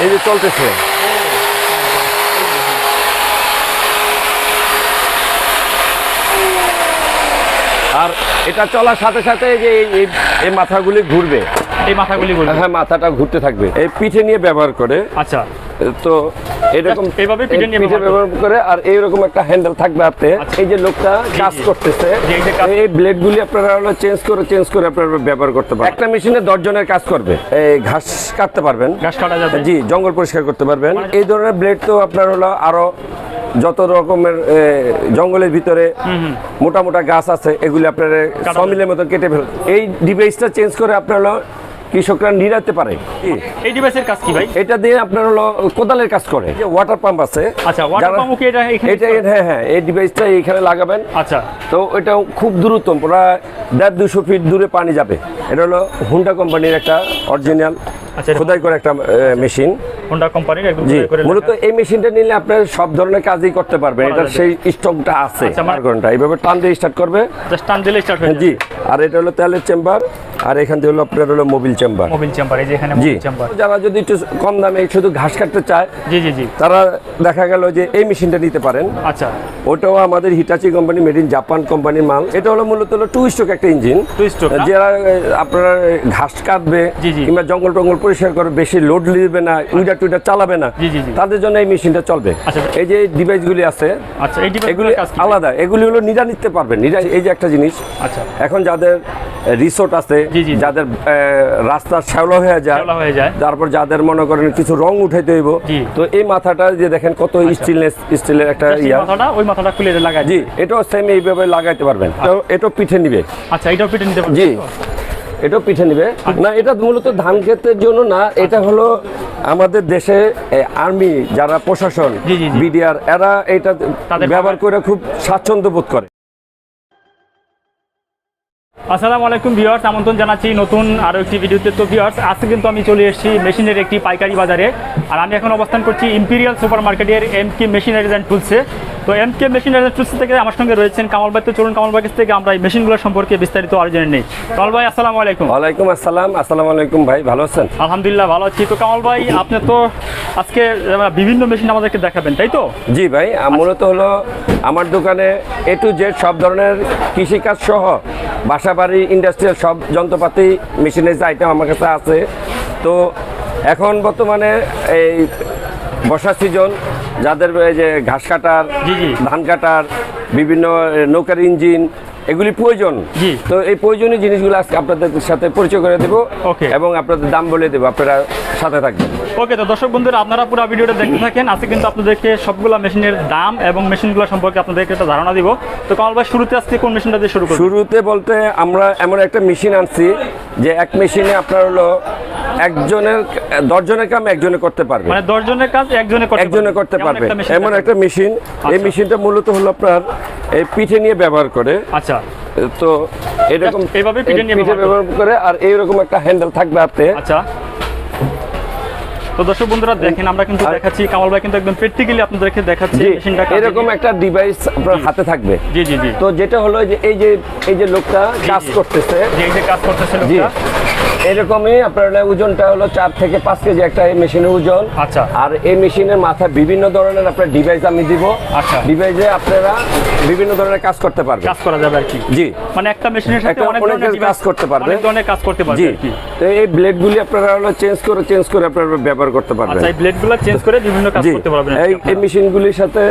এই যে চলতেছে। আর এটা চলার সাথে সাথে যে এই- মাথাগুলি ঘুরবে। এই মাথাগুলি ঘুরবে। হ্যাঁ মাথাটা ঘুরতে থাকবে। এই পিঠে নিয়ে ব্যবহার করে আচ্ছা। তো এরকম পিঠে ব্যবহার করে। আর এইরকম একটা হ্যান্ডেল থাকবে হাতে। আচ্ছা। এই যে লোকটা কাজ করতেছে এই আপনারা হলো চেঞ্জ করে চেঞ্জ করে আপনারা ব্যবহার করতে পারবেন। একটা মেশিনে দশ জনের কাজ করবে। এই ঘাস কাটতে পারবেন। ঘাস কাটা যাবে। জি জঙ্গল পরিষ্কার করতে পারবেন। মানে- এই ধরনের ব্লেড তো আপনার হলো আরও যত রকমের জঙ্গলের ভিতরে মোটা মোটা গাছ আছে এগুলি আপনার সমিলের মতো কেটে ফেল এই ডিভাইসটা চেঞ্জ করে আপনার হলো কৃষকরা নিরাতে পারে। এই ডিভাইসের কাজ কি ভাই? এটা দিয়ে আপনার হলো কোদালের কাজ করে। যে ওয়াটার পাম্প আছে। আচ্ছা, pump কি এটা এখানে এটা হ্যাঁ হ্যাঁ এই ডিভাইসটা এইখানে লাগাবেন। আচ্ছা। তো এটা খুব দ্রুত প্রায় দেড় দুশো ফিট দূরে পানি যাবে। এটা হলো হুন্ডা কোম্পানির একটা অরিজিনাল আচ্ছা, খোদাই করে একটা মেশিন হোন্ডা কোম্পানির একদম করে মূলত এই মেশিনটা নিলে আপনার সব ধরনের কাজই করতে পারবেন এটা সেই স্টকটা আছে আচ্ছা, মানে- ঘণ্টা এইভাবে টান দিয়ে স্টার্ট করবে। জাস্ট টান দিলে স্টার্ট হয়ে জি আর এটা হলো তেলের চেম্বার আর এখান থেকে হলো আপনার হলো মোবিল চেম্বার। মোবিল চেম্বার এই যে এখানে মোবিল চেম্বার। যারা যদি একটু কম দামে শুধু ঘাস কাটতে চায় জি জি জি। তারা দেখা গেল যে এই মেশিনটা নিতে পারেন। আচ্ছা। ওটাও আমাদের Hitachi company made in Japan কোম্পানির মাল। এটা হলো মূলত হলো টু স্ট্রোক একটা ইঞ্জিন stroke না? যারা আপনার ঘাস কাটবে জি, জি। কিংবা জঙ্গল টঙ্গল পরিষ্কার করবে বেশি লোড নিবে না উইডার টুইডার চালাবে না জি, জি, জি। তাদের জন্য এই মেশিনটা চলবে। আচ্ছা। এই যে ডিভাইসগুলি আছে আচ্ছা এই কি? আলাদা। এগুলি হলো নিরা নিতে পারবেন নিরা এই যে একটা জিনিস। আচ্ছা। এখন যাদের রিসোর্ট আছে। যাদের রাস্তা শ্যাওলা হয়ে যায়। তারপর যাদের মনে করেন কিছু রং উঠাইতে হইব তো এই মাথাটা যে দেখেন কত স্টিলনেস স্টিলের একটা এই ইয়া। ওই মাথাটা খুলে লাগাই জি এটাও সেম এইভাবে লাগাইতে পারবেন। তো এটাও পিঠে নিবে। আচ্ছা এটাও পিটে নিতে পারবে জি। এটাও পিঠে নিবে। না এটা মূলত ধান ক্ষেতের জন্য না এটা হলো আমাদের দেশে আর্মি যারা প্রশাসন। বিডিআর এরা এটা ব্যবহার করে খুব স্বাচ্ছন্দ্য বোধ করে। আসসালামু আলাইকুম ভিউয়ার্স আমন্ত্রণ জানাচ্ছি নতুন আরও একটি ভিডিওতে। তো ভিউয়ার্স আজকে কিন্তু আমি চলে এসেছি মেশিনের একটি পাইকারি বাজারে। আর আমি এখন অবস্থান করছি ইম্পিরিয়াল সুপার মার্কেটের এম কে মেশিনারিজ অ্যান্ড টুলসে তো M K machineries and tools থেকে আমার সঙ্গে রয়েছেন কামাল ভাই। তো চলুন কামাল ভাই থেকে আমরা এই মেশিনগুলো সম্পর্কে বিস্তারিত আরও জেনে নেই। কামাল ভাই আসসালামু আলাইকুম ওয়ালাইকুম আসসালাম। আসসালামু আলাইকুম ভাই ভালো আছেন? আলহামদুলিল্লাহ ভালো আছি। তো কামাল ভাই আপনি তো আজকে বিভিন্ন মেশিন আমাদেরকে দেখাবেন তাই তো? জি ভাই মূলত হলো আমার দোকানে এ টু জেড সব ধরনের কৃষিকাজ সহ বাসা বাড়ি ইন্ডাস্ট্রিয়াল সব যন্ত্রপাতি মেশিনের আইটেম আমার কাছে আছে তো এখন বর্তমানে এই বর্ষার সিজন যাদের যে ঘাস কাটার। ধান কাটার বিভিন্ন নৌকার ইঞ্জিন এগুলি প্রয়োজন। জি। তো এই প্রয়োজনীয় জিনিসগুলো আজকে আপনাদের সাথে পরিচয় করে দেবো. এবং আপনাদের দাম বলে দেবো আপনারা সাথে থাকবেন। ওকে তো দর্শক বন্ধুরা আপনারা পুরো ভিডিওটা দেখতে থাকেন। আজকে কিন্তু আপনাদেরকে সবগুলো মেশিনের দাম এবং মেশিনগুলো সম্পর্কে আপনাদেরকে একটা ধারণা দিব। তো কামাল ভাই শুরুতে আজকে কোন মেশিনটা দিয়ে শুরু করব শুরুতে বলতে আমরা এমন একটা মেশিন আনছি যে এক মেশিনে আপনার হলো একজনের দশজনের কাম একজনে করতে পারবে। মানে দশজনের কাজ একজনে করতে একজনে করতে পারবে। এমন একটা মেশিন। এই আচ্ছা। মেশিনটা মূলত হলো আপনার এই পিঠে নিয়ে ব্যবহার করে। আচ্ছা। তো এরকম এইভাবে পিঠে ব্যবহার করে। আর এইরকম একটা হ্যান্ডেল থাকবে হাতে। আচ্ছা। তো দর্শক বন্ধুরা দেখেন আমরা কিন্তু দেখাচ্ছি কামাল ভাই কিন্তু একদম প্র্যাকটিক্যালি আপনাদেরকে দেখাচ্ছি মেশিনটা এরকম একটা ডিভাইস আপনার হাতে থাকবে। জি জি জি। তো যেটা হলো যে এই যে এই যে লোকটা কাজ করতেছে। যে এই যে কাজ করতেছে লোকটা। এরকমই আপনার ওজনটা হলো চার থেকে পাঁচ কেজি একটা এই মেশিনের ওজন। আচ্ছা। আর এই মেশিনের মাথায় বিভিন্ন ধরনের আপনার ডিভাইস আমি দিব। আচ্ছা। ডিভাইসে আপনারা বিভিন্ন ধরনের কাজ করতে পারবেন। কাজ করা যাবে আর কি। জি। মানে একটা মেশিনের সাথে অনেক ধরনের কাজ করতে পারবে। অনেক ধরনের কাজ করতে পারবে জি। তো এই ব্লেডগুলি আপনারা হলো চেঞ্জ করে চেঞ্জ করে আপনারা ব্যবহার করতে পারবেন। আচ্ছা এই ব্লেডগুলো চেঞ্জ করে বিভিন্ন কাজ করতে পারবেন এই। মেশিনগুলির সাথে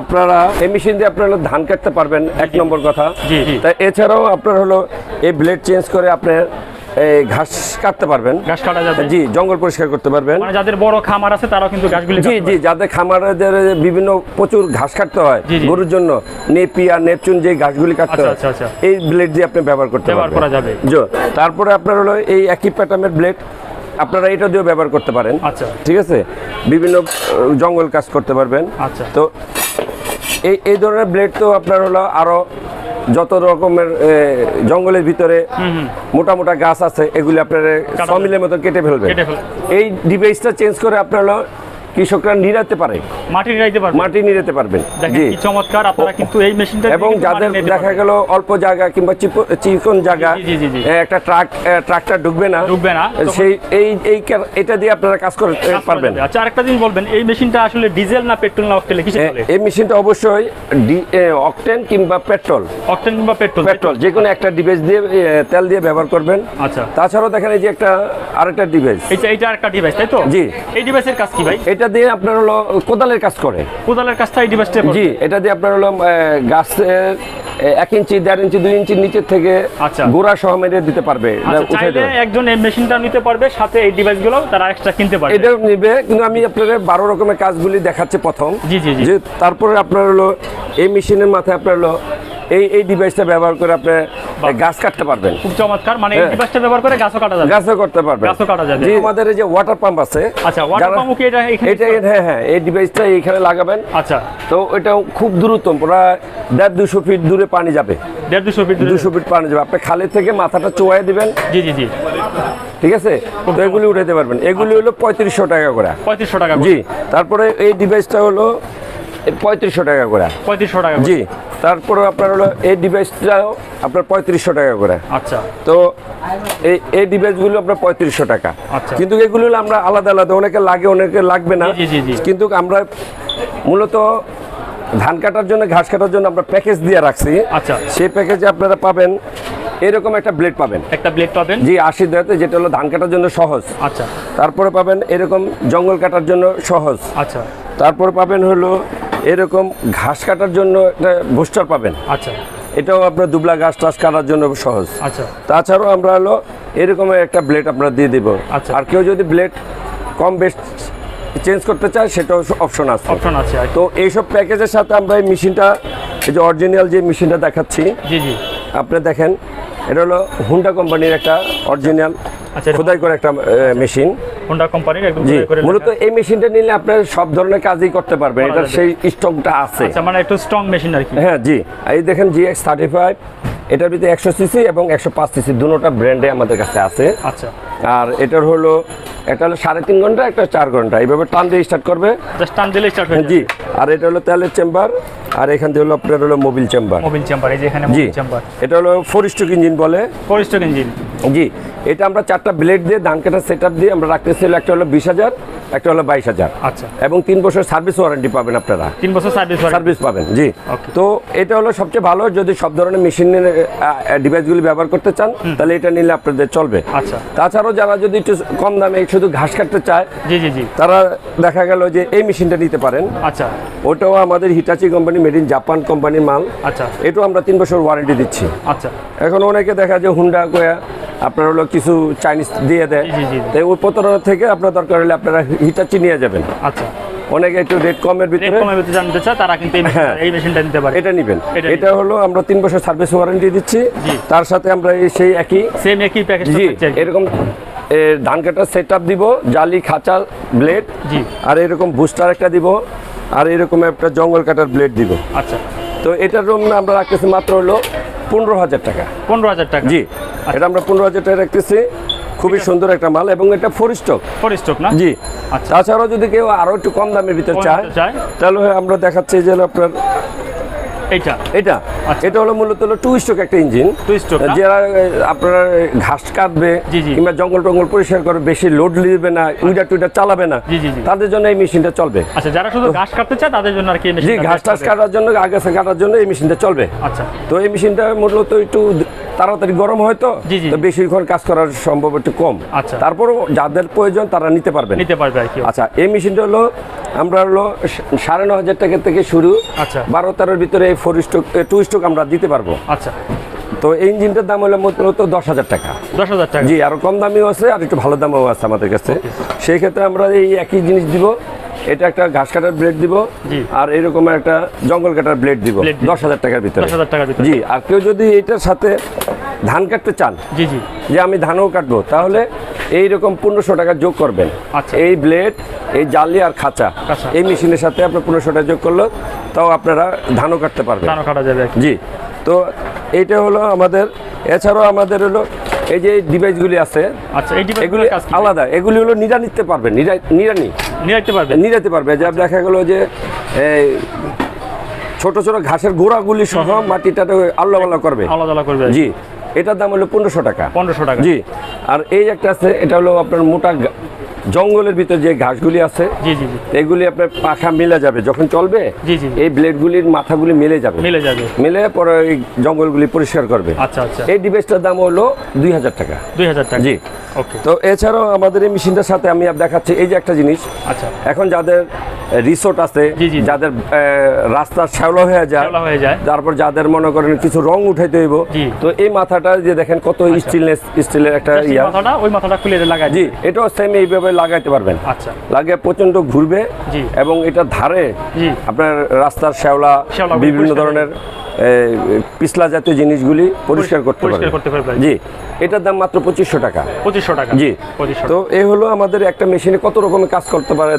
আপনারা এই মেশিন দিয়ে আপনারা ধান কাটতে পারবেন এক নম্বর কথা। তাই এছাড়াও আপনার হলো এই ব্লেড চেঞ্জ করে আপনার ঘাস কাটতে পারবেন ঘাস কাটা যাবে জি জঙ্গল পরিষ্কার করতে পারবেন মানে যাদের বড় খামার আছে তারাও কিন্তু গাছগুলি জি জি যাদের খামারেদের বিভিন্ন প্রচুর ঘাস কাটতে হয়। গরুর জন্য নেপিয়া নেপচুন যে ঘাসগুলি কাটতে আচ্ছা, হয় আচ্ছা, আচ্ছা। এই ব্লেড দিয়ে আপনি ব্যবহার করতে পারবেন করা যাবে। জি তারপরে আপনার হলো এই একই প্যাটার্নের ব্লেড আপনারা এটা দিয়েও ব্যবহার করতে পারেন আচ্ছা। ঠিক আছে বিভিন্ন জঙ্গল কাজ করতে পারবেন আচ্ছা। তো এই এই ধরনের ব্লেড তো আপনার হলো আরও যত রকমের জঙ্গলের ভিতরে মোটা মোটা গাছ আছে এগুলি আপনারা সমিলের মতো কেটে ফেলবে। এই ডিভাইসটা চেঞ্জ করে আপনার কৃষকরা নিরাতে পারে। মাটি নিরাইতে পারবে। মাটি নিরাতে পারবেন জি। চমৎকার আপনারা কিন্তু এই মেশিনটা এবং যাদের দেখা গেল অল্প জায়গা কিংবা চিকন জায়গা একটা ট্রাক ট্রাকটা ঢুকবে না। ঢুকবে না, সেই এই এই এটা দিয়ে আপনারা কাজ করতে পারবেন। আচ্ছা আরেকটা জিনিস বলবেন এই মেশিনটা আসলে ডিজেল না পেট্রোল না অকটেলে কিসে চলে? এই মেশিনটা অবশ্যই অকটেন কিংবা পেট্রোল অকটেন কিংবা পেট্রোল পেট্রোল যে কোনো একটা ডিভাইস দিয়ে তেল দিয়ে ব্যবহার করবেন। আচ্ছা। তাছাড়াও দেখেন এই যে একটা আরেকটা ডিভাইস এইটা এইটা একটা ডিভাইস তাই তো? জি। এই ডিভাইসের কাজ কি ভাই? এটা দিয়ে আপনার হলো কোদালের কাজ করে। কোদালের কাজটা এই ডিভাইসটা জি এটা দিয়ে আপনার হলো গাছের এক ইঞ্চি দেড় ইঞ্চি দুই ইঞ্চি নিচের থেকে আচ্ছা। গোড়া সহ মেরে দিতে পারবে এটা আচ্ছা একজন এই মেশিনটা নিতে পারবে সাথে এই ডিভাইসগুলো তারা এক্সট্রা কিনতে পারবে। এটা নিবে কিন্তু আমি আপনাদের বারো রকমের কাজগুলি দেখাচ্ছি প্রথম। জি, জি। যে তারপরে আপনার হলো এই মেশিনের মাথায় আপনার হলো এই এই ডিভাইসটা ব্যবহার করে আপনি গাছ কাটতে পারবেন। খুব চমৎকার। মানে এই হ্যাঁ। ডিভাইসটা ব্যবহার করে গাছও কাটা যাবে। গাছও করতে পারবেন। গাছও কাটা যাবে। জি আমাদের এই যে ওয়াটার পাম্প আছে আচ্ছা ওয়াটার পাম্প কি এটা এখানে এটা হ্যাঁ হ্যাঁ এই ডিভাইসটা এখানে লাগাবেন। আচ্ছা। তো এটা খুব দ্রুত প্রায় দেড় দুশো ফিট দূরে পানি যাবে। দেড় দুশো ফিট দুশো ফিট পানি যাবে। আপনি খালি থেকে মাথাটা চোয়াই দিবেন। জি জি জি। ঠিক আছে? তো এগুলি উঠাইতে পারবেন। এগুলি হলো পঁয়ত্রিশশো টাকা করে। পঁয়ত্রিশশো টাকা করে। জি তারপরে এই ডিভাইসটা হলো পঁয়ত্রিশশো টাকা করে। পঁয়ত্রিশশো টাকা জি তারপরে আপনার হলো এই ডিভাইসটাও আপনার পঁয়ত্রিশশো টাকা করে। আচ্ছা। তো এই এই ডিভাইসগুলো আপনার পঁয়ত্রিশশো টাকা। আচ্ছা। কিন্তু এগুলো আমরা আলাদা আলাদা অনেকে লাগে অনেকে লাগবে না। কিন্তু আমরা মূলত ধান কাটার জন্য ঘাস কাটার জন্য আমরা প্যাকেজ দিয়ে রাখছি। আচ্ছা। সেই প্যাকেজে আপনারা পাবেন এরকম একটা ব্লেড পাবেন। একটা ব্লেড পাবেন? জি আশি দেওয়াতে যেটা হলো ধান কাটার জন্য সহজ। আচ্ছা। তারপরে পাবেন এরকম জঙ্গল কাটার জন্য সহজ। আচ্ছা। তারপর পাবেন হলো এরকম ঘাস কাটার জন্য একটা বুস্টার পাবেন। আচ্ছা। এটাও আপনার দুবলা ঘাস টাস কাটার জন্য সহজ। আচ্ছা। তাছাড়াও আমরা হলো এরকম একটা ব্লেড আমরা দিয়ে দিব। আচ্ছা। আর কেউ যদি ব্লেড কম বেশ চেঞ্জ করতে চায় সেটাও অপশন আছে। অপশন আছে কি। তো এইসব প্যাকেজের সাথে আমরা এই মেশিনটা এই যে অরিজিনাল যে মেশিনটা দেখাচ্ছি জি জি। আপনি দেখেন এটা হলো হুন্ডা কোম্পানির একটা অরিজিনাল আচ্ছা, খোদাই করে একটা মেশিন। হোন্ডা কোম্পানির একদম জি করে মূলত এই মেশিনটা নিলে আপনার সব ধরনের কাজই করতে পারবেন এটা সেই স্টকটা আছে। আচ্ছা মানে একটু স্ট্রং মেশিন আর কি। হ্যাঁ জি। এই দেখেন জি এক্স থার্টি ফাইভ এটার ভিতরে একশো সিসি এবং একশো পাঁচ সিসি দুটোটা ব্র্যান্ডে আমাদের কাছে আছে। আচ্ছা। আর এটার হলো এটা হলো সাড়ে তিন ঘণ্টা একটা চার ঘণ্টা। এইভাবে টান দিয়ে স্টার্ট করবে। টান দিলে স্টার্ট জি আর এটা হলো তেলের চেম্বার আর এখান থেকে হলো আপনার হলো মোবিল চেম্বার মোবিল চেম্বার এই যে এখানে জি। মোবিল চেম্বার এটা হলো ফোর স্ট্রোক ইঞ্জিন বলে। ফোর স্ট্রোক ইঞ্জিন জি এটা আমরা চারটা ব্লেড দিয়ে ধান কাটার সেট দিয়ে আমরা রাখতেছি একটা হলো বিশ হাজার একটা হলো বাইশ হাজার। আচ্ছা। এবং তিন বছর সার্ভিস ওয়ারেন্টি পাবেন আপনারা। তিন বছর সার্ভিস সার্ভিস পাবেন জি। তো এটা হলো সবচেয়ে ভালো যদি সব ধরনের মেশিনের ডিভাইসগুলি ব্যবহার করতে চান তাহলে এটা নিলে আপনাদের চলবে। আচ্ছা। তাছাড়াও যারা যদি একটু কম দামে শুধু ঘাস কাটতে চায় জি জি জি। তারা দেখা গেল যে এই মেশিনটা নিতে পারেন। আচ্ছা। ওটাও আমাদের Hitachi company made in Japan কোম্পানির মাল। আচ্ছা। এটাও আমরা তিন বছর ওয়ারেন্টি দিচ্ছি। আচ্ছা। এখন অনেকে দেখা যায় হুন্ডা কয়া আপনার হলো কিছু চাইনিজ দিয়ে দেয়। জি, জি, জি। তো ওই প্রতারণা থেকে আপনার দরকার হলে আপনারা হিটাচি নিয়ে যাবেন। আচ্ছা। অনেকে একটু রেট কমের ভিতরে কমে বেঁচে জানতে চায় তারা কিন্তু এই মেশিনটা- হ্যাঁ। নিতে পারে। এটা নেবেন। এটা এটা হলো আমরা তিন বছর সার্ভিস ওয়ারেন্টি দিচ্ছি। তার সাথে আমরা এই সেই একই সেম একই প্যাকেজ এরকম ধান কাটার সেট আপ দিব জালি খাঁচা ব্লেড। আর এরকম বুস্টার একটা দিব। আর এরকম একটা জঙ্গল কাটার ব্লেড দিব। আচ্ছা। তো এটার রুম আমরা রাখতেছি মাত্র হলো পনেরো হাজার টাকা। পনেরো হাজার টাকা। জি। এটা আমরা পনেরো হাজার টাকা রাখতেছি। খুবই সুন্দর একটা মাল এবং এটা ফোর স্টক ফোর স্টক না? জি। আচ্ছা। তাছাড়াও যদি কেউ আরও একটু কম দামের ভিতরে চায়? তাহলে আমরা দেখাচ্ছি যে আপনার এইটা এটা। আচ্ছা। এটা হলো মূলত হলো টু স্ট্রোক একটা ইঞ্জিন টু স্ট্রোক যারা আপনার ঘাস কাটবে। কিংবা জঙ্গল টঙ্গল পরিষ্কার করবে বেশি লোড নিবে না উইডার টুইডার চালাবে না। তাদের জন্য এই মেশিনটা চলবে। আচ্ছা যারা শুধু ঘাস কাটতে চায় তাদের জন্য আর কি জি ঘাস টাস কাটার জন্য আগাছা কাটার জন্য এই মেশিনটা চলবে। আচ্ছা। তো এই মেশিনটা মূলত একটু তাড়াতাড়ি গরম হয় তো। বেশিক্ষণ কাজ করার সম্ভব একটু কম। আচ্ছা। তারপরও যাদের প্রয়োজন তারা নিতে পারবেন। নিতে পারবে আচ্ছা এই মেশিনটা হলো আমরা হলো সাড়ে ন হাজার টাকা থেকে শুরু আচ্ছা। বারো তেরোর ভিতরে এই ফোর স্টক টু স্টক আমরা দিতে পারব। আচ্ছা। তো এই ইঞ্জিনটার দাম হলো মূলত দশ হাজার টাকা। দশ হাজার টাকা। জি আরও কম দামিও আছে আর একটু ভালো দামও আছে আমাদের কাছে। সেই ক্ষেত্রে আমরা এই একই জিনিস দিব। এটা একটা ঘাস কাটার ব্লেড দিব আর এরকম একটা জঙ্গল কাটার ব্লেড দিব দশ হাজার টাকার ভিতরে। জি আর কেউ যদি এটার সাথে ধান কাটতে চান জি জি। যে আমি ধানও কাটবো তাহলে এই রকম পনেরোশো টাকা যোগ করবেন। আচ্ছা। এই ব্লেড এই জালি আর খাঁচা। এই মেশিনের সাথে আপনার পনেরোশো টাকা যোগ করল তাও আপনারা ধানও কাটতে পারবেন। দানও কাটা যাবে। জি তো এইটা হলো আমাদের এছাড়াও আমাদের হলো এই যে ডিভাইসগুলি আছে আচ্ছা এই এগুলি কি? আলাদা। এগুলি হলো নিরা নিতে পারবে নিরা নিরানি। নিয়ে পারবে? পারবেন নিতে পারবে। যে দেখা গেল যে এই, ছোট ছোট ঘাসের গোড়াগুলি সহ মাটিটা আল্লাহ আল্লাহ করবে। আলাদা আলাদা করবে। জি। এটার দাম হলো পনেরোশো টাকা। পনেরোশো টাকা। জি। আর এই একটা আছে এটা হলো আপনার মোটা জঙ্গলের ভিতর যে ঘাসগুলি আছে এগুলি আপনার পাখা মিলে যাবে। যখন চলবে। এই ব্লেডগুলির মাথাগুলি মিলে যাবে। মিলে যাবে। মিলে পরে এই জঙ্গলগুলি পরিষ্কার করবে। আচ্ছা আচ্ছা। এই ডিভাইসটার দাম হলো দুই হাজার টাকা। দুই হাজার টাকা। জি। তো এছাড়াও আমাদের এই মেশিনটার সাথে আমি দেখাচ্ছি এই যে একটা জিনিস। আচ্ছা। এখন যাদের রিসোর্ট আছে। যাদের রাস্তা শ্যাওলা হয়ে যায়। তারপর যাদের মনে করেন কিছু রং উঠাইতে হইব তো এই মাথাটা যে দেখেন কত স্টিলনেস স্টিলের একটা ইয়া। ওই মাথাটা খুলে লাগাই জি এটাও সেম এইভাবে লাগাইতে পারবেন। আচ্ছা। লাগে প্রচণ্ড ঘুরবে এবং এটা ধারে আপনার রাস্তার শ্যাওলা বিভিন্ন ধরনের পিছলা জাতীয় জিনিসগুলি পরিষ্কার করতে পারবে জি। এটার দাম মাত্র পঁচিশশো টাকা। পঁচিশশো টাকা। জি। তো এই হলো আমাদের একটা মেশিনে কত রকমের কাজ করতে পারে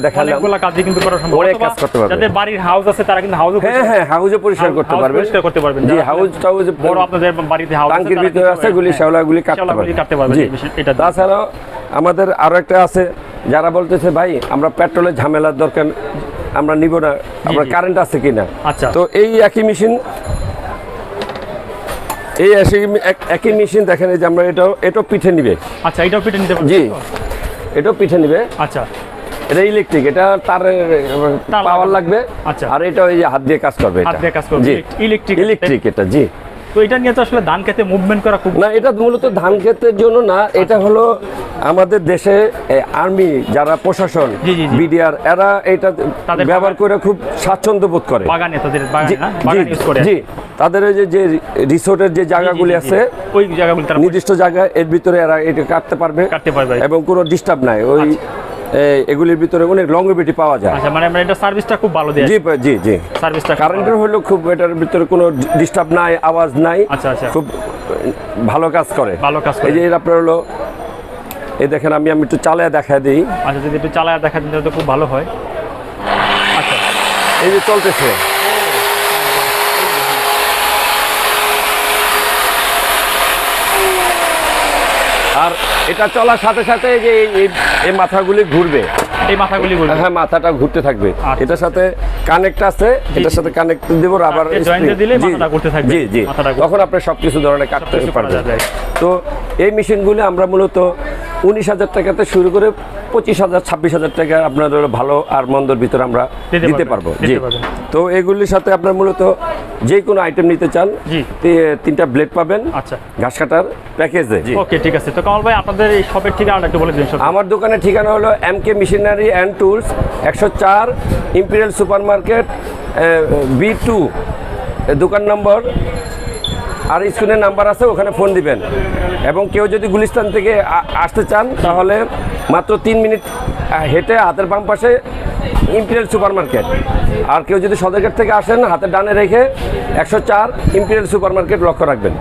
কিন্তু অনেক কাজ করতে পারবে। যাদের বাড়ির হাউস আছে তারা কিন্তু হাউস হ্যাঁ হ্যাঁ হাউজে পরিষ্কার করতে পারবে পরিষ্কার করতে পারবেন। জি যারা হাউজ টাউজ বড় আপনাদের বাড়িতে হাউস টাঙ্কির ভিতরে আছে গুলি শ্যাওলাগুলি কাটতে পারবে কাটতে পারবে জি। এটা তাছাড়াও আমাদের আরও একটা আছে যারা বলতেছে ভাই আমরা পেট্রোলের ঝামেলার দরকার আমরা নিব না আমরা কারেন্ট আছে কিনা? আচ্ছা। তো এই একই মেশিন এই একই- মেশিন দেখেন যে আমরা এটাও এটাও পিঠে নিবে। আচ্ছা এটাও পিটে নিতে জি। এটাও পিঠে নিবে। আচ্ছা। এটা ইলেকট্রিক এটা তার পাওয়ার লাগবে। আচ্ছা। আর এটা ওই যে হাত দিয়ে কাজ করবে হাত দিয়ে কাজ করবে। ইলেকট্রিক- ইলেকট্রিক এটা জি। তো এটা নিয়ে তো আসলে ধান খেতে মুভমেন্ট করা খুব না এটা মূলত ধান ক্ষেতের জন্য না এটা হলো আমাদের দেশে আর্মি যারা প্রশাসন। বিডিআর এরা এটা ব্যবহার করে খুব স্বাচ্ছন্দ্য বোধ করে। বাগানে তাদের বাগানে জি, ইউজ করে। জি তাদের ওই যে যে রিসোর্টের যে জায়গাগুলি। আছে ওই জায়গাগুলি নির্দিষ্ট জায়গা এর ভিতরে এরা এটা কাটতে পারবে কাটতে পারবে। এবং কোনো ডিস্টার্ব নাই। ওই এ, এগুলির ভিতরে অনেক লংগেভিটি পাওয়া যায়। আচ্ছা মানে আমরা এটা সার্ভিসটা খুব ভালো দেয় জি জি জি। সার্ভিসটা কারেন্টের হলো খুব এটার ভিতরে কোনো ডিস্টার্ব নাই আওয়াজ নাই। আচ্ছা, আচ্ছা। খুব ভালো কাজ করে। ভালো কাজ করে। এই যে এর আপনার হলো এই দেখেন আমি আমি একটু চালায় দেখা দিই। আচ্ছা যদি একটু চালায় দেখা দিতে তো খুব ভালো হয়। আচ্ছা। এই যে চলতেছে আর এটা চলার সাথে সাথে যে এই- মাথাগুলি ঘুরবে। এই মাথাগুলি ঘুরবে। হ্যাঁ মাথাটা ঘুরতে থাকবে। আচ্ছা। এটার সাথে কানেক্ট আছে এটার সাথে কানেক্ট দেব আবার আর এই joint এ spring- দিলেই জি, মাথাটা ঘুরতে থাকবে। জি জি। তখন আপনি সবকিছু ধরনের কাটতে পারবেন। তো এই মেশিনগুলি আমরা মূলত উনিশ হাজার টাকাতে শুরু করে পঁচিশ হাজার ছাব্বিশ হাজার টাকা আপনার ভালো আর মন্দর ভিতরে আমরা দিতে দিতে পারব। জি। তো এগুলির সাথে আপনার মূলত যে কোনো আইটেম নিতে চান। তিনটা ব্লেড পাবেন আচ্ছা। ঘাস কাটার প্যাকেজে ওকে ঠিক আছে। তো কামাল ভাই আপনাদের এই শপের ঠিকানাটা একটু বলে দিন আমার দোকানের ঠিকানা হলো M K machinery and tools একশো চার Imperial Super Market B two দোকান নম্বর। আর স্ক্রিনের নাম্বার আছে ওখানে ফোন দিবেন। এবং কেউ যদি গুলিস্তান থেকে আসতে চান তাহলে মাত্র তিন মিনিট হেঁটে হাতের বাম পাশে ইম্পিরিয়াল সুপার মার্কেট আর কেউ যদি সদরঘাট থেকে আসেন, হাতে ডানে রেখে একশো চার ইম্পিরিয়াল সুপার মার্কেট লক্ষ্য রাখবেন।